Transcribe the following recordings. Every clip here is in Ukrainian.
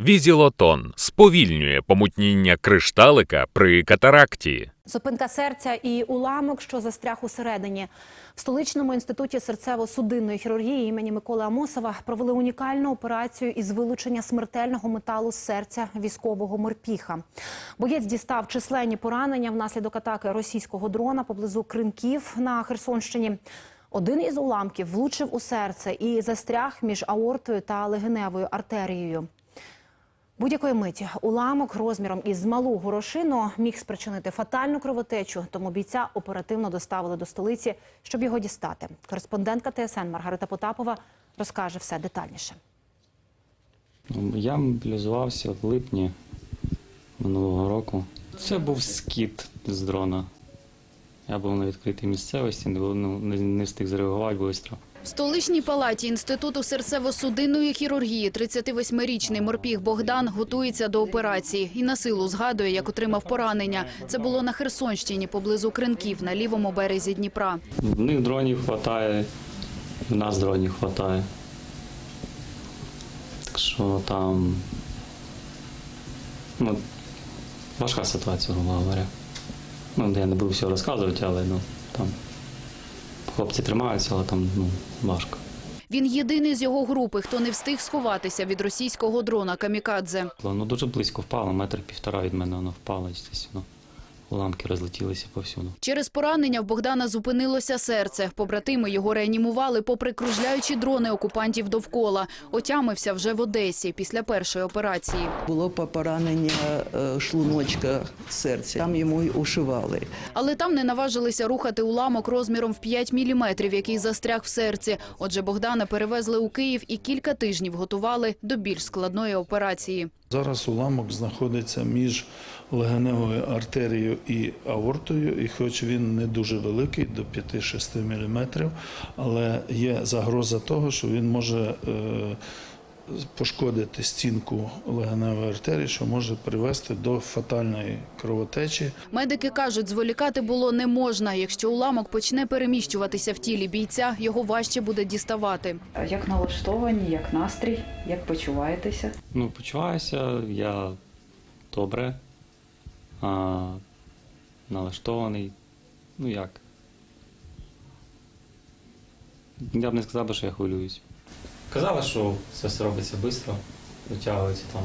Візілотон сповільнює помутніння кришталика при катаракті. Зупинка серця і уламок, що застряг усередині. В столичному інституті серцево-судинної хірургії імені Миколи Амосова провели унікальну операцію із вилучення смертельного металу з серця військового морпіха. Боєць дістав численні поранення внаслідок атаки російського дрона поблизу Кринків на Херсонщині. Один із уламків влучив у серце і застряг між аортою та легеневою артерією. Будь-якої миті уламок розміром із малу горошину міг спричинити фатальну кровотечу, тому бійця оперативно доставили до столиці, щоб його дістати. Кореспондентка ТСН Маргарита Потапова розкаже все детальніше. Ну, Я мобілізувався в липні минулого року. Це був скіт з дрона. Я був на відкритій місцевості, не, ну, встиг зреагувати швидко. В столичній палаті Інституту серцево-судинної хірургії 38-річний морпіг Богдан готується до операції і на силу згадує, як отримав поранення. Це було на Херсонщині, поблизу Кринків, на лівому березі Дніпра. В них дронів вистачає, в нас дронів вистачає. Так що там ну, важка ситуація, грубо говоря. Ну, я не буду все розказувати, але ну, там хлопці тримаються, але там ну, важко. Він єдиний з його групи, хто не встиг сховатися від російського дрона Камікадзе. Ну, дуже близько впало, метр півтора від мене воно впало, звісно. Уламки розлетілися повсюду. Через поранення в Богдана зупинилося серце. Побратими його реанімували, попри кружляючі дрони окупантів довкола. Отямився вже в Одесі після першої операції. Було поранення е, шлуночка серця. Там йому й ушивали. Але там не наважилися рухати уламок розміром в 5 міліметрів, який застряг в серці. Отже, Богдана перевезли у Київ і кілька тижнів готували до більш складної операції. Зараз уламок знаходиться між легеневою артерією і аортою, і хоч він не дуже великий, до 5-6 мм, але є загроза того, що він може е, пошкодити стінку легеневої артерії, що може привести до фатальної кровотечі. Медики кажуть, зволікати було не можна. Якщо уламок почне переміщуватися в тілі бійця, його важче буде діставати. Як налаштовані, як настрій, як почуваєтеся? Ну, почуваюся я добре, а, налаштований. Ну як? Я б не сказав, що я хвилююсь. Казали, що це все робиться швидко, витягується там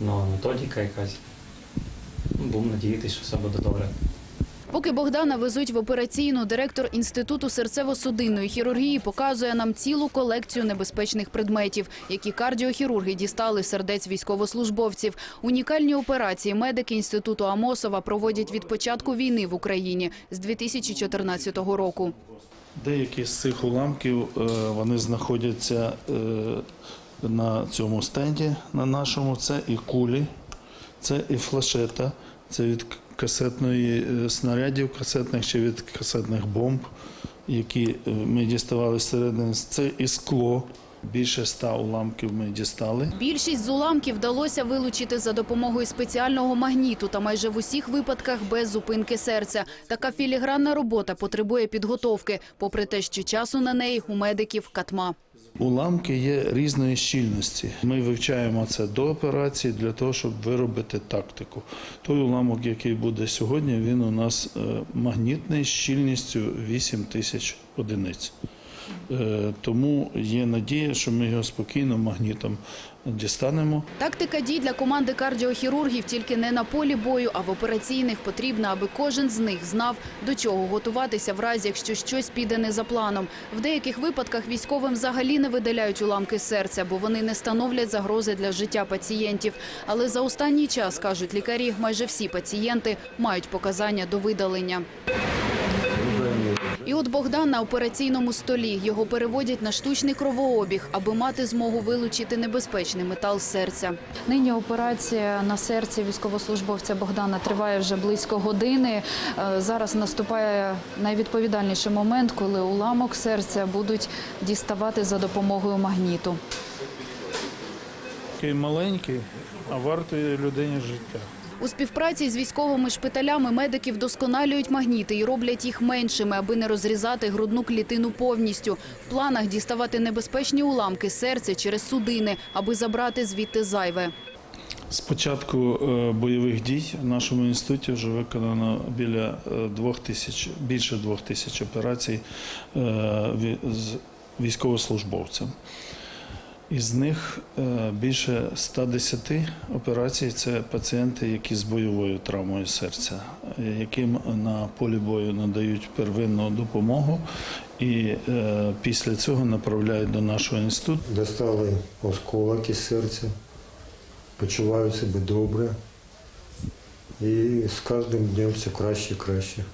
нова методика якась. Ну, Будемо надіятися, що все буде добре. Поки Богдана везуть в операційну, директор Інституту серцево-судинної хірургії показує нам цілу колекцію небезпечних предметів, які кардіохірурги дістали сердець військовослужбовців. Унікальні операції медики Інституту Амосова проводять від початку війни в Україні з 2014 року. Деякі з цих уламків е, вони знаходяться е, на цьому стенді, на нашому. Це і кулі, це і флешета, це від касетної е, снарядів касетних чи від касетних бомб, які ми діставали зсередини. Це і скло. Більше ста уламків ми дістали. Більшість з уламків вдалося вилучити за допомогою спеціального магніту та майже в усіх випадках без зупинки серця. Така філігранна робота потребує підготовки, попри те, що часу на неї у медиків катма. Уламки є різної щільності. Ми вивчаємо це до операції для того, щоб виробити тактику. Той уламок, який буде сьогодні, він у нас е, магнітний з щільністю 8 тисяч одиниць. Е, Тому є надія, що ми його спокійно магнітом дістанемо. Тактика дій для команди кардіохірургів тільки не на полі бою, а в операційних потрібна, аби кожен з них знав, до чого готуватися в разі, якщо щось піде не за планом. В деяких випадках військовим взагалі не видаляють уламки серця, бо вони не становлять загрози для життя пацієнтів. Але за останній час, кажуть лікарі, майже всі пацієнти мають показання до видалення. І от Богдан на операційному столі. Його переводять на штучний кровообіг, аби мати змогу вилучити небезпечний метал з серця. Нині операція на серці військовослужбовця Богдана триває вже близько години. Е, Зараз наступає найвідповідальніший момент, коли уламок серця будуть діставати за допомогою магніту. Такий маленький, а вартує людині життя. У співпраці з військовими шпиталями медики вдосконалюють магніти і роблять їх меншими, аби не розрізати грудну клітину повністю. В планах діставати небезпечні уламки серця через судини, аби забрати звідти зайве. З початку е, бойових дій в нашому інституті вже виконано біля е, двох тисяч, більше двох тисяч операцій е, з військовослужбовцям. Із них е, більше 110 операцій це пацієнти, які з бойовою травмою серця, е, яким на полі бою надають первинну допомогу і е, після цього направляють до нашого інституту. Достали осколок із серця, почуваю себе добре. І з кожним днем все краще і краще.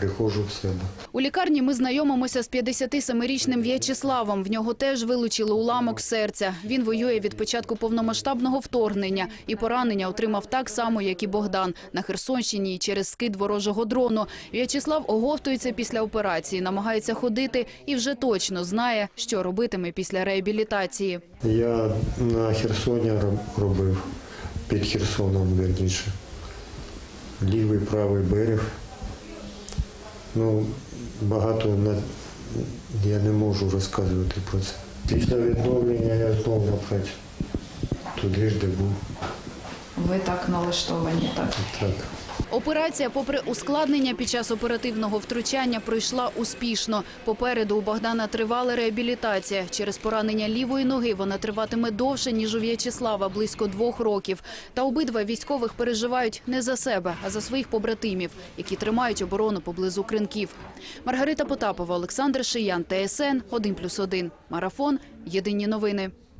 Приходжу в себе. У лікарні ми знайомимося з 57-річним В'ячеславом. В нього теж вилучили уламок серця. Він воює від початку повномасштабного вторгнення і поранення отримав так само, як і Богдан на Херсонщині через скид ворожого дрону. В'ячеслав оговтується після операції, намагається ходити і вже точно знає, що робитиме після реабілітації. Я на Херсоні робив під Херсоном верніше. Лівий, правий берег. Ну, багато на... я не можу розказувати про це. Після відновлення я знову на працю. Туди ж, де був. Ви так налаштовані, так? Так. Операція, попри ускладнення під час оперативного втручання, пройшла успішно. Попереду у Богдана тривала реабілітація. Через поранення лівої ноги вона триватиме довше, ніж у В'ячеслава, близько двох років. Та обидва військових переживають не за себе, а за своїх побратимів, які тримають оборону поблизу кринків. Маргарита Потапова, Олександр Шиян, ТСН 1+,1. Марафон. Єдині новини.